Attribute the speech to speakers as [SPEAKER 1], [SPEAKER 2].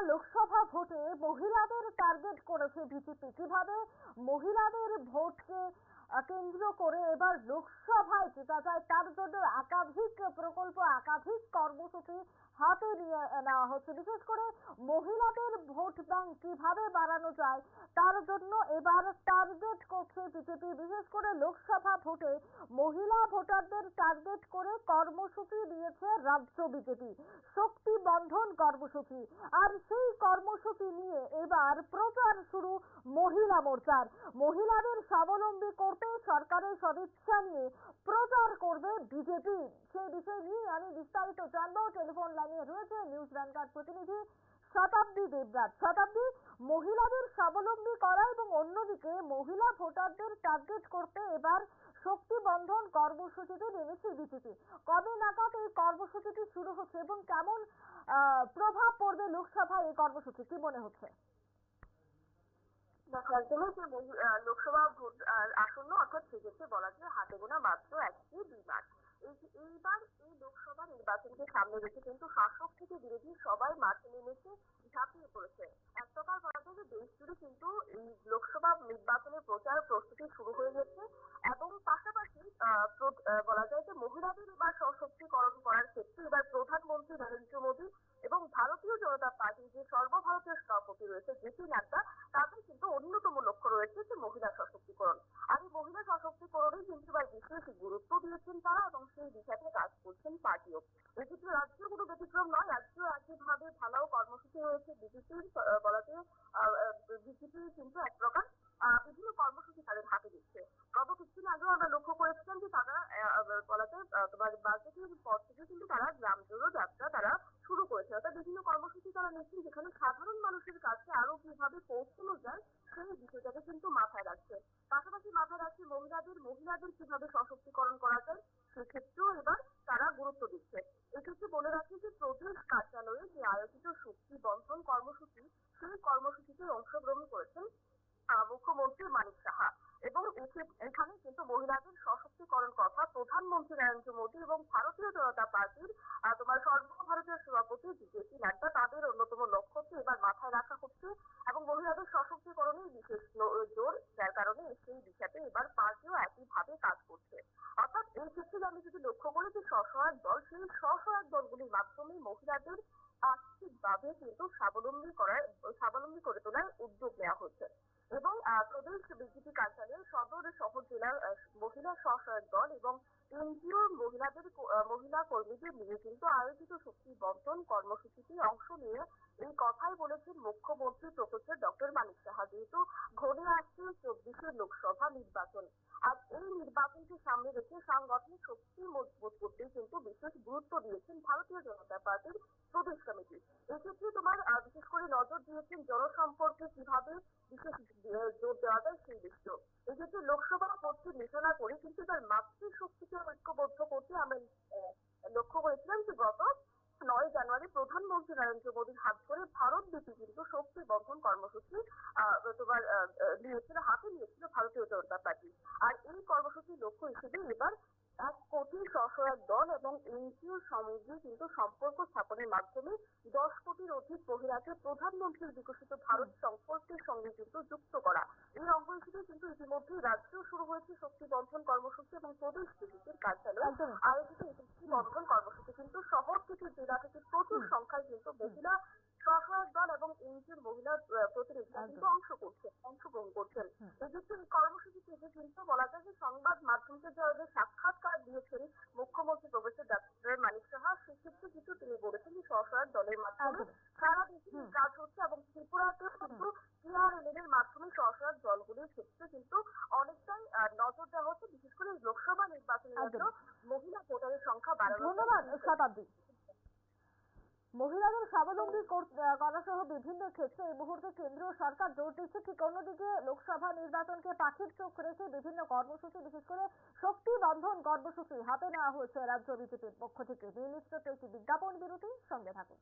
[SPEAKER 1] লোকসভা ভোটে মহিলাদের টার্গেট করেছে বিজেপি। কীভাবে মহিলাদের ভোটকে কেন্দ্র করে এবার লোকসভায় জেতা যায়, তার জন্য একাধিক প্রকল্প, একাধিক কর্মসূচি হাতে নিয়ে নেওয়া হচ্ছে। বিশেষ করে মহিলাদের ভোট ব্যাংক কীভাবে বাড়ানো যায়, তার জন্য এবার টার্গেট করছে বিজেপি। বিশেষ করে লোকসভা ভোটে মহিলা ভোটারদের টার্গেট করে কর্মসূচি দিয়েছে রাজ্য বিজেপি। শক্তি বন্ধন কর্মসূচি। আর সেই কর্মসূচি নিয়ে এবার প্রচার শুরু মহিলা মোর্চার। মহিলাদের স্বাবলম্বী করতে সরকারের সদিচ্ছা নিয়ে প্রচার করবে বিজেপি। সেই বিষয় নিয়ে আমি বিস্তারিত জানব। টেলিফোন লাইনে রয়েছে নিউজ ভ্যানগার্ড প্রতিনিধি শতাব্দী দেবরাজ। শতাব্দী, মহিলাদের স্বাবলম্বী করা এবং অন্যদিকে মহিলা ভোটারদের টার্গেট করতে এবার শক্তি বন্ধন কর্মসূচিতে নেমেছে বিজেপি। কবে নাগাদ এই কর্মসূচিটি শুরু হচ্ছে এবং কেমন প্রভাব পড়বে লোকসভায় এই কর্মসূচি, কি মনে হচ্ছে?
[SPEAKER 2] একদমই যে লোকসভা ভোট আসন্ন অর্থাৎ সেক্ষেত্রে বলা যায় হাতে গোনা মাত্র এক থেকে এইবার এই লোকসভা নির্বাচনকে সামনে রেখে কিন্তু শাসক থেকে বিরোধী সবাই মাঠে নেমেছে, ঝাঁপিয়ে পড়েছে। এক প্রকার বলা যায় যে দেশ জুড়ে কিন্তু এই লোকসভা নির্বাচনের প্রচার প্রস্তুতি শুরু হয়ে গেছে এবং পাশাপাশি বলা যায় যে মহিলাদের এবার সশক্তিকরণ করার ক্ষেত্রে এবার প্রধানমন্ত্রী নরেন্দ্র মোদী এবং ভারতীয় জনতা পার্টির যে সর্বভারতীয় সভাপতি রয়েছে জেপি নাড্ডা তাদের কিন্তু অন্যতম লক্ষ্য রয়েছে যে মহিলা সশক্তিকরণ আর এই মহিলা সশক্তিকরণে কিন্তু এবার বিশেষ গুরুত্ব দিয়েছেন তারা এবং সেই দিশাতে কাজ করছেন পার্টিও। এক্ষেত্রে রাজ্য কোনো ব্যতিক্রম নয় রাজ্য একইভাবে ভালো কর্মসূচি রয়েছে বিজেপির বলা যায় বিজেপি কিন্তু এক প্রকার আহ, বিভিন্ন কর্মসূচি তাদের হাতে দিচ্ছে গত কিছুদিন আগেও আমরা লক্ষ্য করেছিলাম যে তারা আহ, আহ, বলা যায় আহ, বাজেটের পর থেকে কিন্তু তারা গ্রাম জোড়ো যাত্রা তারা শুরু করেছে। অর্থাৎ বিভিন্ন কর্মসূচি তারা নিচ্ছেন, যেখানে সাধারণ মানুষের কাছে আরও কীভাবে পৌঁছানো যায় সেই বিষয়টাকে কিন্তু মাথায় রাখছে। পাশাপাশি মাথায় রাখছে মহিলাদের মহিলাদের কীভাবে সশক্তিকরণ করা যায়, সেক্ষেত্রেও এবার তারা গুরুত্ব দিচ্ছে। এক্ষেত্রে বলে রাখি যে প্রদেশ কার্যালয়ে যে আয়োজিত শক্তি বন্ধন কর্মসূচি, সেই কর্মসূচিতে অংশগ্রহণ করেছেন মুখ্যমন্ত্রী মানিক সাহা। এবং এখানে কিন্তু মহিলাদের সশক্তিকরণ কথা প্রধানমন্ত্রী নরেন্দ্র মোদী এবং ভারতীয় জনতা পার্টির তোমার সর্বভারতীয় সভাপতি বিজেপি নাড্ডা, তাদের অন্যতম লক্ষ্যকে এবার মাথায় রাখা হচ্ছে এবং মহিলাদের সশক্তিকরণে বিশেষ জোর, যার কারণে সেই দিশাতে এবার পার্টিও একইভাবে কাজ করছে। অর্থাৎ এই ক্ষেত্রে আমি যদি লক্ষ্য করি যে স্বসহায়ক দল, সেই স্বসহায়ক দলগুলির মাধ্যমে মহিলাদের আর্থিকভাবে কিন্তু স্বাবলম্বী করার স্বাবলম্বী করে তোলার উদ্যোগ নেওয়া হচ্ছে। এবং প্রদেশ বিজেপি কার্যালয়ে সদর শহর জেলার মহিলা স্বসহায়ক দল এবং এনজিও মহিলাদের মহিলা কর্মীদের নিয়ে কিন্তু আয়োজিত শক্তি বন্টন কর্মসূচিতে অংশ নিয়ে এই কথাই বলেছেন মুখ্যমন্ত্রী প্রফেসর ডক্টর মানিক সাহা, যেহেতু ঘনে আসছে চব্বিশের লোকসভা নির্বাচন। আর এই নির্বাচনকে সামনে রেখে সাংগঠনিক শক্তি মজবুত করতে কিন্তু বিশেষ গুরুত্ব দিয়েছেন ভারতীয় জনতা পার্টির প্রদেশ কমিটি। এক্ষেত্রে তোমার বিশেষ করে নজর দিয়েছেন জনসম্পর্কে কীভাবে বিশেষ জোর দেওয়া যায় সেই বিষয়। এক্ষেত্রে লোকসভা ভোটকে নিশানা করে, কিন্তু তার মাতৃশক্তিকে ঐক্যবদ্ধ করতে আমরা লক্ষ্য করেছিলাম যে গত নয় জানুয়ারি প্রধানমন্ত্রী নরেন্দ্র মোদীর হাত ধরে ভারত ব্যাপী কিন্তু শক্তি বন্ধন কর্মসূচি তোমার নিয়েছিল, হাতে নিয়েছিল ভারতীয় জনতা পার্টি। আর এই কর্মসূচির লক্ষ্য হিসেবে এবার এক কোটি স্বসহায়ক দল এবং এনজিও সঙ্গে কিন্তু সম্পর্ক স্থাপনের মাধ্যমে দশ কোটির অধিক মহিলাকে প্রধানমন্ত্রীর বিকশিত ভারত সংকল্পের সঙ্গে কিন্তু যুক্ত করা। এই অঙ্গ হিসেবে কিন্তু ইতিমধ্যে রাজ্যেও শুরু হয়েছে শক্তি বন্ধন কর্মসূচি এবং প্রদেশ বিজেপির কার্যালয়। আয়োজিত এই শক্তি বন্ধন কর্মসূচি। কিন্তু শহর থেকে জেলা থেকে প্রচুর সংখ্যায় কিন্তু মহিলা স্বসহায়ক এনজিওর মহিলা আহ, প্রতিনিধিরা কিন্তু অংশ করছেন অংশগ্রহণ করছেন। এক্ষেত্রে এই কর্মসূচি থেকে কিন্তু বলা যায় যে সংবাদ মাধ্যমকে যে সাক্ষাৎকার দিয়েছেন মুখ্যমন্ত্রী প্রফেসর ডক্টর মানিক সাহা সেক্ষেত্রে কিন্তু তিনি বলেছেন যে স্বসহায়ক দলের মাধ্যমে সারা দেশে কাজ হচ্ছে এবং ত্রিপুরাতেও কিন্তু কেআরএল এর মাধ্যমে স্বসহায়ক দলগুলির ক্ষেত্রে কিন্তু অনেকটাই নজর দেওয়া হচ্ছে বিশেষ করে লোকসভা নির্বাচনের জন্য মহিলা ভোটারের সংখ্যা বাড়ানো
[SPEAKER 1] ধন্যবাদ শতাব্দী মহিলাদের স্বাবলম্বী করাসহ সহ বিভিন্ন ক্ষেত্রে এই মুহূর্তে কেন্দ্রীয় সরকার জোর দিচ্ছে। ঠিক অন্যদিকে লোকসভা নির্বাচনকে পাখির চোখ রেখে বিভিন্ন কর্মসূচি, বিশেষ করে শক্তি বন্ধন কর্মসূচি হাতে নেওয়া হয়েছে রাজ্য বিজেপির পক্ষ থেকে। নিয়ে একটি বিজ্ঞাপন বিরতি, সঙ্গে থাকুন।